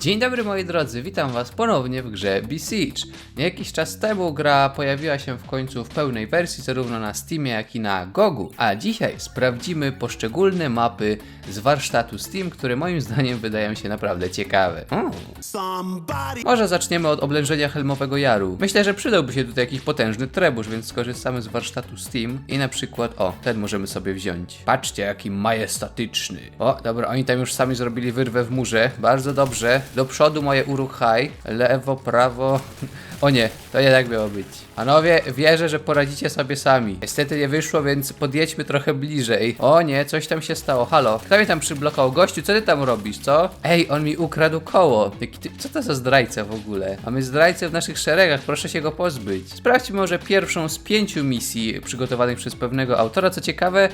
Dzień dobry moi drodzy, witam was ponownie w grze Besiege. Jakiś czas temu gra pojawiła się w końcu w pełnej wersji zarówno na Steamie jak i na Gogu, a dzisiaj sprawdzimy poszczególne mapy z warsztatu Steam, które moim zdaniem wydają się naprawdę ciekawe. Mm. Może zaczniemy od oblężenia Helmowego Jaru. Myślę, że przydałby się tutaj jakiś potężny trebusz, więc skorzystamy z warsztatu Steam i na przykład, o, ten możemy sobie wziąć. Patrzcie, jaki majestatyczny. O, dobra, oni tam już sami zrobili wyrwę w murze. Bardzo dobrze. Do przodu moje uruchaj. Lewo, prawo. O nie, to jednak miało być. Panowie, wierzę, że poradzicie sobie sami. Niestety nie wyszło, więc podjedźmy trochę bliżej. O nie, coś tam się stało. Halo, kto mnie tam przyblokował? Gościu, co ty tam robisz, co? Ej, on mi ukradł koło. Co to za zdrajca w ogóle? Mamy zdrajcę w naszych szeregach, proszę się go pozbyć. Sprawdźmy może pierwszą z pięciu misji przygotowanych przez pewnego autora. Co ciekawe,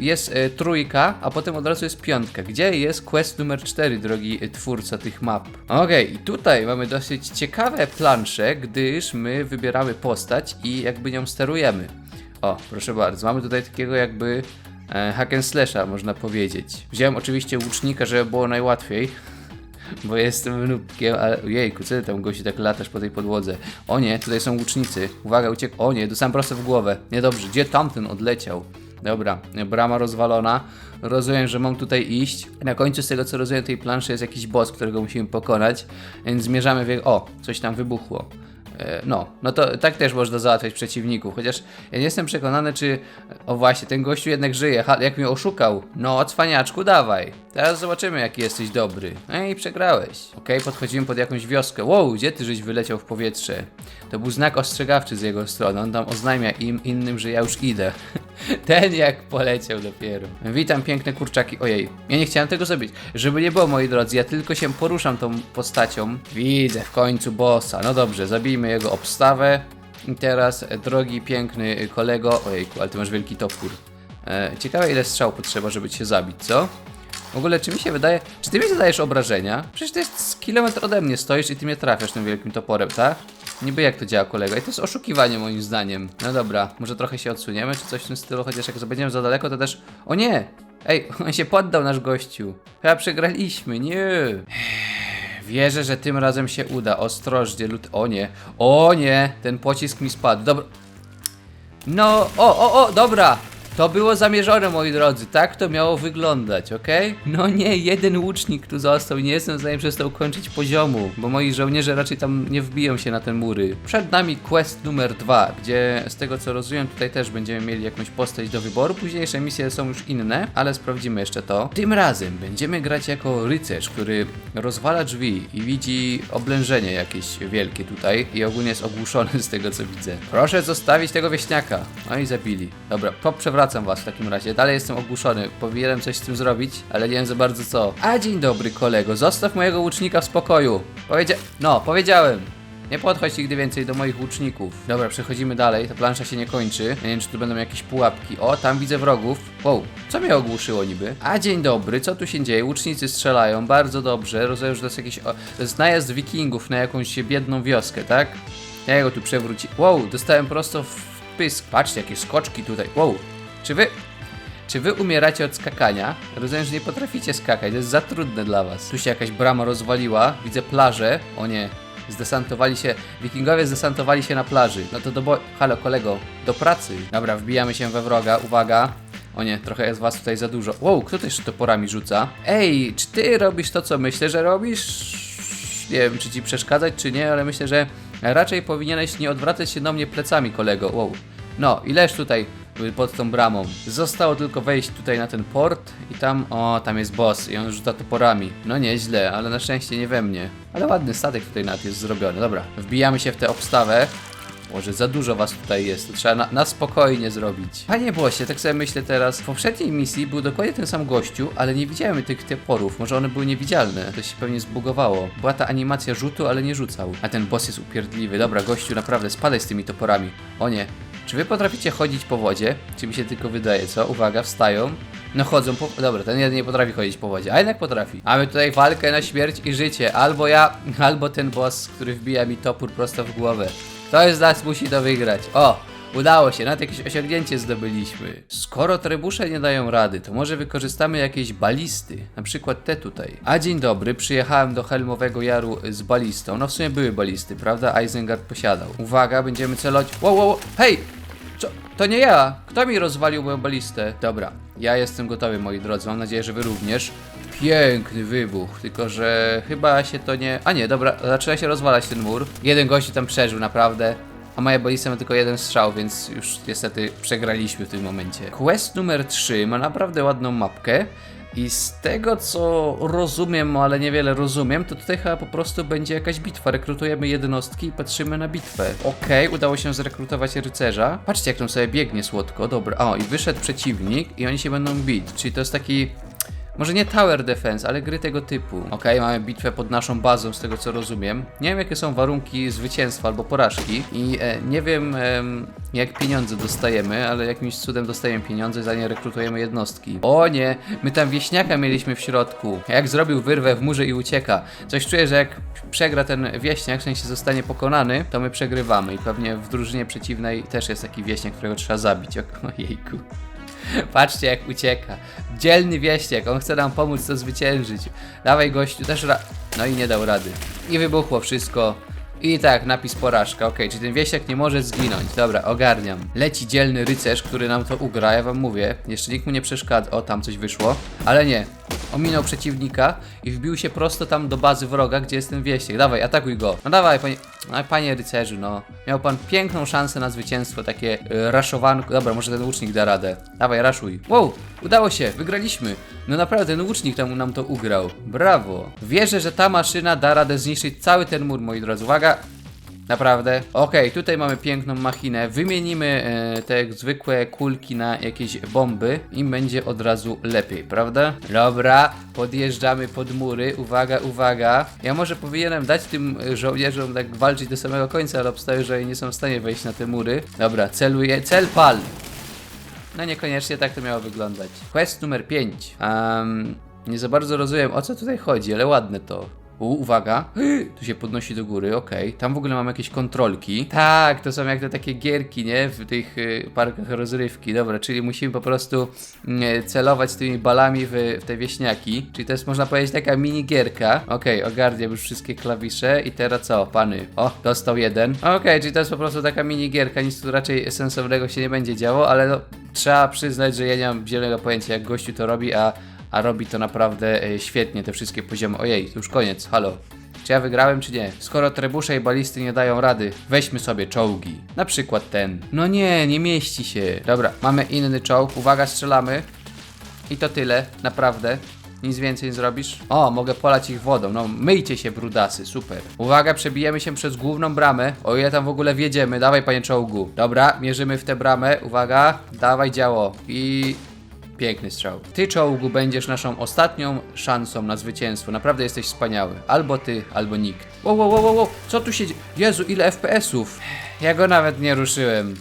jest e, trójka, a potem od razu jest piątka. Gdzie jest quest numer 4, drogi e, twórca tych map? Okej, i tutaj mamy dosyć ciekawe plansze, gdyż my wybieramy postać i jakby nią sterujemy. O, proszę bardzo, mamy tutaj takiego jakby e, hack and slasha, można powiedzieć. Wziąłem oczywiście łucznika, żeby było najłatwiej. Bo jestem nubkiem, ale jejku, co ty tam gości tak latasz po tej podłodze? O nie, tutaj są łucznicy. Uwaga, uciek. O nie, dostałem prosto w głowę. Niedobrze, gdzie tamten odleciał? Dobra, brama rozwalona. Rozumiem, że mam tutaj iść. Na końcu z tego co rozumiem tej planszy jest jakiś boss, którego musimy pokonać. Więc zmierzamy w. O, coś tam wybuchło. E, No, no to tak też można załatwiać przeciwników, chociaż ja nie jestem przekonany, czy... O właśnie, ten gościu jednak żyje, ha, jak mnie oszukał. No, cwaniaczku, dawaj. Teraz zobaczymy, jaki jesteś dobry. No i przegrałeś. Okej, podchodzimy pod jakąś wioskę. Wow, gdzie ty żeś wyleciał w powietrze? To był znak ostrzegawczy z jego strony, on tam oznajmia im innym, że ja już idę. Ten jak poleciał dopiero. Witam piękne kurczaki. Ojej, ja nie chciałem tego zrobić. Żeby nie było, moi drodzy, ja tylko się poruszam tą postacią. Widzę w końcu bossa. No dobrze, zabijmy jego obstawę. I teraz, e, drogi, piękny kolego. Ojejku, ale ty masz wielki topór. E, ciekawe, ile strzał potrzeba, żeby cię zabić, co? W ogóle, czy mi się wydaje. Czy ty mi zadajesz obrażenia? Przecież to jest kilometr ode mnie stoisz i ty mnie trafiasz tym wielkim toporem, tak? Niby jak to działa, kolego? I to jest oszukiwanie moim zdaniem. No dobra, może trochę się odsuniemy, czy coś w tym stylu, chociaż jak będziemy za daleko, to też. O nie! Ej, on się poddał, nasz gościu. Chyba przegraliśmy, nie. Wierzę, że tym razem się uda. Ostrożnie, lud. O nie. O nie! Ten pocisk mi spadł. Dobra. No, o, o, o, dobra. To było zamierzone, moi drodzy. Tak to miało wyglądać, ok? No nie, jeden łucznik tu został. Nie jestem w stanie przez to ukończyć poziomu, bo moi żołnierze raczej tam nie wbiją się na te mury. Przed nami quest numer dwa, gdzie z tego co rozumiem, tutaj też będziemy mieli jakąś postać do wyboru. Późniejsze misje są już inne, ale sprawdzimy jeszcze to. Tym razem będziemy grać jako rycerz, który rozwala drzwi i widzi oblężenie jakieś wielkie tutaj i ogólnie jest ogłuszony z tego co widzę. Proszę zostawić tego wieśniaka. No i zabili. Dobra, poprzewracam was w takim razie. Dalej jestem ogłuszony. Powinienem coś z tym zrobić, ale nie wiem za bardzo co. A dzień dobry kolego, zostaw mojego łucznika w spokoju. Powiedzia... No, powiedziałem. Nie podchodź nigdy więcej do moich łuczników. Dobra, przechodzimy dalej. Ta plansza się nie kończy. Nie wiem, czy tu będą jakieś pułapki. O, tam widzę wrogów. Wow, co mnie ogłuszyło niby? A dzień dobry, co tu się dzieje? Łucznicy strzelają, bardzo dobrze. Rozumiem, że to jest jakiś. O, to jest najazd wikingów na jakąś biedną wioskę, tak? Ja go tu przewróci. Wow, dostałem prosto w pysk. Patrzcie, jakie skoczki tutaj. Wow, czy wy. Czy wy umieracie od skakania? Rozumiem, że nie potraficie skakać, to jest za trudne dla was. Tu się jakaś brama rozwaliła, widzę plażę. O nie, zdesantowali się, wikingowie zdesantowali się na plaży. No to do bo... Halo kolego, do pracy. Dobra, wbijamy się we wroga, uwaga. O nie, trochę jest was tutaj za dużo. Wow, kto też toporami rzuca? Ej, czy ty robisz to, co myślę, że robisz? Nie wiem, czy ci przeszkadzać, czy nie, ale myślę, że raczej powinieneś nie odwracać się do mnie plecami, kolego. Wow. No, ileż tutaj pod tą bramą. Zostało tylko wejść tutaj na ten port i tam, o, tam jest boss i on rzuca toporami. No nieźle, ale na szczęście nie we mnie. Ale ładny statek tutaj nad jest zrobiony. Dobra, wbijamy się w tę obstawę. Może za dużo was tutaj jest, to trzeba na, na spokojnie zrobić. Panie Bosie, tak sobie myślę teraz, w poprzedniej misji był dokładnie ten sam gościu, ale nie widziałem tych toporów, może one były niewidzialne, to się pewnie zbugowało. Była ta animacja rzutu, ale nie rzucał. A ten boss jest upierdliwy, dobra gościu, naprawdę spadaj z tymi toporami. O nie, czy wy potraficie chodzić po wodzie? Czy mi się tylko wydaje, co? Uwaga, wstają. No chodzą po... Dobra, ten jeden nie potrafi chodzić po wodzie, a jednak potrafi. Mamy tutaj walkę na śmierć i życie. Albo ja, albo ten boss, który wbija mi topór prosto w głowę. Kto z nas musi to wygrać? O! Udało się, nawet jakieś osiągnięcie zdobyliśmy. Skoro trebusze nie dają rady, to może wykorzystamy jakieś balisty, na przykład te tutaj. A dzień dobry, przyjechałem do Helmowego Jaru z balistą. No w sumie były balisty, prawda? Isengard posiadał. Uwaga, będziemy celować. Wow, wow, wow. hej! To nie ja! Kto mi rozwalił moją balistę? Dobra, ja jestem gotowy, moi drodzy. Mam nadzieję, że wy również. Piękny wybuch, tylko że chyba się to nie. A nie, dobra, zaczyna się rozwalać ten mur. Jeden gościu tam przeżył, naprawdę. A moja balista ma tylko jeden strzał, więc już niestety przegraliśmy w tym momencie. Quest numer 3 ma naprawdę ładną mapkę. I z tego co rozumiem, ale niewiele rozumiem, to tutaj chyba po prostu będzie jakaś bitwa. Rekrutujemy jednostki i patrzymy na bitwę. Okej, udało się zrekrutować rycerza. Patrzcie, jak tam sobie biegnie słodko. Dobra, o i wyszedł przeciwnik i oni się będą bić. Czyli to jest taki może nie tower defense, ale gry tego typu. Okej, mamy bitwę pod naszą bazą, z tego co rozumiem. Nie wiem, jakie są warunki zwycięstwa albo porażki i e, nie wiem, em, jak pieniądze dostajemy, ale jakimś cudem dostajemy pieniądze, zanim rekrutujemy jednostki. O nie, my tam wieśniaka mieliśmy w środku. Jak zrobił wyrwę w murze i ucieka. Coś czuję, że jak przegra ten wieśniak, w sensie zostanie pokonany, to my przegrywamy i pewnie w drużynie przeciwnej też jest taki wieśniak, którego trzeba zabić. Ojejku. Patrzcie jak ucieka. Dzielny wieśniak, on chce nam pomóc to zwyciężyć. Dawaj gościu, też ra... No i nie dał rady. I wybuchło wszystko. I tak, napis porażka. Okej, czy ten wieśniak nie może zginąć? Dobra, ogarniam. Leci dzielny rycerz, który nam to ugra, ja wam mówię. Jeszcze nikt mu nie przeszkadza. O, tam coś wyszło. Ale nie. Ominął przeciwnika i wbił się prosto tam do bazy wroga, gdzie jest ten wieśniak. Dawaj, atakuj go. No dawaj, panie... No, panie rycerzu, no. Miał pan piękną szansę na zwycięstwo, takie y, raszowanko. Dobra, może ten łucznik da radę. Dawaj, raszuj. Wow, udało się, wygraliśmy. No naprawdę, ten łucznik tam nam to ugrał. Brawo. Wierzę, że ta maszyna da radę zniszczyć cały ten mur, moi drodzy. Uwaga, Naprawdę? Okej, tutaj mamy piękną machinę. Wymienimy e, te zwykłe kulki na jakieś bomby i będzie od razu lepiej, prawda? Dobra, podjeżdżamy pod mury. Uwaga, uwaga. Ja może powinienem dać tym żołnierzom tak walczyć do samego końca, ale obstawię, że nie są w stanie wejść na te mury. Dobra, celuję. Cel pal! No niekoniecznie tak to miało wyglądać. Quest numer 5. Um, nie za bardzo rozumiem o co tutaj chodzi, ale ładne to. U, uwaga, tu się podnosi do góry, okej. Tam w ogóle mamy jakieś kontrolki. Tak, to są jak te takie gierki, nie? W tych y, parkach rozrywki. Dobra, czyli musimy po prostu mm, celować tymi balami w, w te wieśniaki. Czyli to jest, można powiedzieć, taka mini gierka. Okej, ogarniam już wszystkie klawisze i teraz co, pany? O, dostał jeden. Okej, czyli to jest po prostu taka mini gierka, nic tu raczej sensownego się nie będzie działo, ale no, trzeba przyznać, że ja nie mam zielonego pojęcia, jak gościu to robi, a a robi to naprawdę e, świetnie, te wszystkie poziomy. Ojej, już koniec, halo. Czy ja wygrałem, czy nie? Skoro trebusze i balisty nie dają rady, weźmy sobie czołgi. Na przykład ten. No nie, nie mieści się. Dobra, mamy inny czołg. Uwaga, strzelamy. I to tyle, naprawdę. Nic więcej nie zrobisz? O, mogę polać ich wodą. No, myjcie się, brudasy, super. Uwaga, przebijemy się przez główną bramę. O ile tam w ogóle wjedziemy. Dawaj, panie czołgu. Dobra, mierzymy w tę bramę. Uwaga, dawaj działo. I Piękny strzał. Ty, czołgu, będziesz naszą ostatnią szansą na zwycięstwo. Naprawdę jesteś wspaniały. Albo ty, albo nikt. Wow, wow, wow, wow, co tu się dzieje? Jezu, ile FPS-ów. Ja go nawet nie ruszyłem.